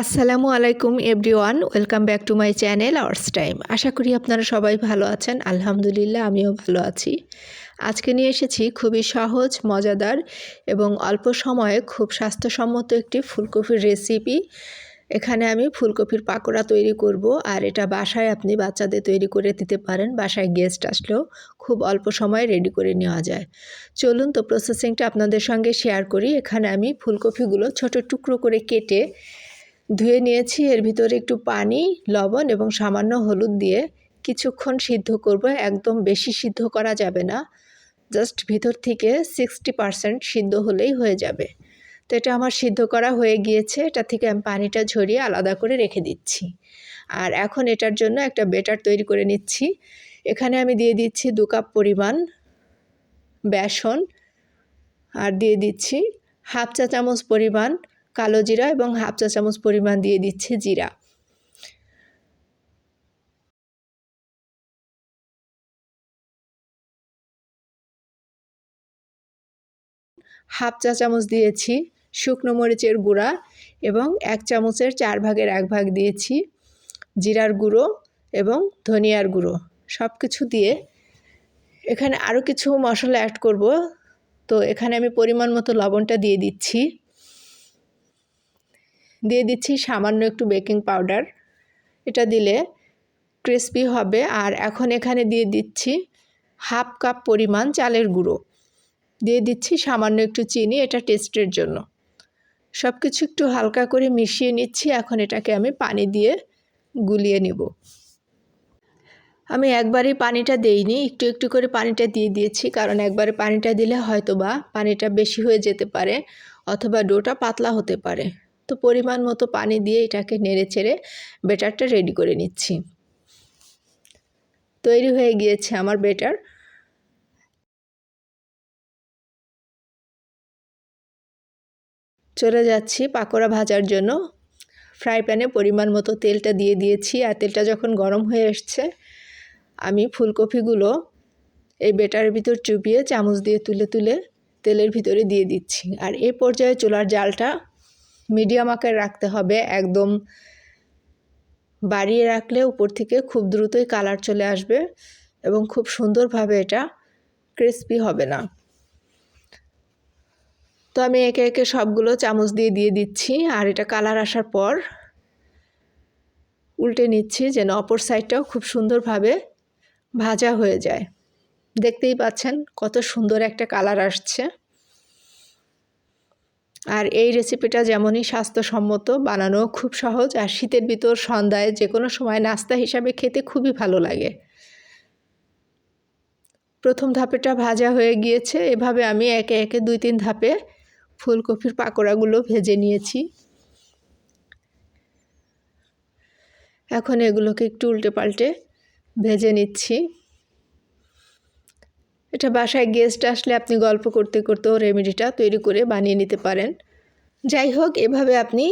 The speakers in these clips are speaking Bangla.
আসসালামু আলাইকুম everyone, welcome back to my channel ours time. আশা করি আপনারা সবাই ভালো আছেন, আলহামদুলিল্লাহ আমিও ভালো আছি। আজকে নিয়ে এসেছি খুবই সহজ, মজাদার এবং অল্প সময়ে খুব স্বাস্থ্যসম্মত একটি ফুলকপির রেসিপি এখানে আমি ফুলকপির পাকোড়া তৈরি করব আর এটা বাসায় আপনি বাচ্চাদের তৈরি করে দিতে পারেন, বাসায় গেস্ট আসলেও খুব অল্প সময়ে রেডি করে নেওয়া যায়। চলুন তো প্রসেসিংটা আপনাদের সঙ্গে শেয়ার করি। এখানে আমি ফুলকপিগুলো ছোট টুকরো করে কেটে ধুয়ে নিয়েছি। এর ভিতরে একটু পানি, লবণ এবং সামান্য হলুদ দিয়ে কিছুক্ষণ সিদ্ধ করব। একদম বেশি সিদ্ধ করা যাবে না। জাস্ট ভিতর থেকে সিক্সটি পারসেন্ট সিদ্ধ হলেই হয়ে যাবে। তো এটা আমার সিদ্ধ করা হয়ে গিয়েছে। এটা থেকে আমি পানিটা ঝরিয়ে আলাদা করে রেখে দিচ্ছি। আর এখন এটার জন্য একটা বেটার তৈরি করে নিচ্ছি। এখানে আমি দিয়ে দিচ্ছি দু কাপ পরিমাণ বেসন। আর দিয়ে দিচ্ছি হাফ চা চামচ পরিমাণ কালো জিরা এবং হাফ চা চামচ পরিমাণ দিয়ে দিচ্ছে জিরা। হাফ চা চামচ দিয়েছি শুকনো মরিচের গুঁড়া এবং এক চামচের চার ভাগের এক ভাগ দিয়েছি জিরার গুঁড়ো এবং ধনিয়ার গুঁড়ো। সব কিছু দিয়ে এখানে আরও কিছু মশলা অ্যাড করব। তো এখানে আমি পরিমাণ মতো লবণটা দিয়ে দিচ্ছি। দিয়ে দিচ্ছি সামান্য একটু বেকিং পাউডার। এটা দিলে ক্রিসপি হবে। আর এখন এখানে দিয়ে দিচ্ছি হাফ কাপ পরিমাণ চালের গুঁড়ো। দিয়ে দিচ্ছি সামান্য একটু চিনি, এটা টেস্টের জন্য। সব কিছু একটু হালকা করে মিশিয়ে নিচ্ছি। এখন এটাকে আমি পানি দিয়ে গুলিয়ে নেব। আমি একবারই পানিটা দেইনি, একটু একটু করে পানিটা দিয়ে দিয়েছি। কারণ একবারে পানিটা দিলে হয়তো বা পানিটা বেশি হয়ে যেতে পারে, অথবা ডোটা পাতলা হতে পারে। তো পরিমাণ মতো পানি দিয়ে এটাকে নেড়ে চেড়ে বেটারটা রেডি করে নিচ্ছি। তৈরি হয়ে গিয়েছে আমার বেটার। চলে যাচ্ছি পাকোড়া ভাজার জন্য। ফ্রাই প্যানে পরিমাণ মতো তেলটা দিয়ে দিয়েছি আর তেলটা যখন গরম হয়ে এসছে, আমি ফুলকপিগুলো এই বেটারের ভিতর চুপিয়ে চামচ দিয়ে তুলে তুলে তেলের ভিতরে দিয়ে দিচ্ছি। আর এই পর্যায়ে চুলার জালটা মিডিয়াম আকারে রাখতে হবে, একদম বাড়িয়ে রাখলে উপর থেকে খুব দ্রুতই কালার চলে আসবে এবং খুব সুন্দরভাবে এটা ক্রিসপি হবে না। তো আমি একে একে সবগুলো চামচ দিয়ে দিয়ে দিচ্ছি আর এটা কালার আসার পর উল্টে নিচ্ছি যেন অপর সাইডটাও খুব সুন্দরভাবে ভাজা হয়ে যায়। দেখতেই পাচ্ছেন কত সুন্দর একটা কালার আসছে। আর এই রেসিপিটা যেমনই স্বাস্থ্যসম্মত বানানো খুব সহজ আর শীতের ভিতর সন্ধ্যায় যে কোনো সময় নাস্তা হিসাবে খেতে খুবই ভালো লাগে। প্রথম ধাপেটা ভাজা হয়ে গিয়েছে, এভাবে আমি একে একে দুই তিন ধাপে ফুলকপির পাকোড়াগুলো ভেজে নিয়েছি। এখন এগুলোকে একটু উল্টে পাল্টে ভেজে নিচ্ছি। এটা বাসায় গেস্ট আসলে আপনি গল্প করতে করতেও রেমেডিটা তৈরি করে বানিয়ে নিতে পারেন। যাই হোক, এভাবে আপনি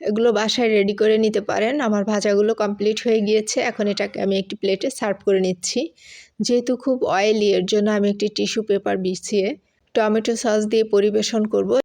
এগুলো বাসায় রেডি করে নিতে পারেন। আমার ভাজাগুলো কমপ্লিট হয়ে গিয়েছে। এখন এটাকে আমি একটি প্লেটে সার্ভ করে নিচ্ছি। যেহেতু খুব অয়েলি এর জন্য আমি একটি টিস্যু পেপার বিছিয়ে টমেটো সস দিয়ে পরিবেশন করব।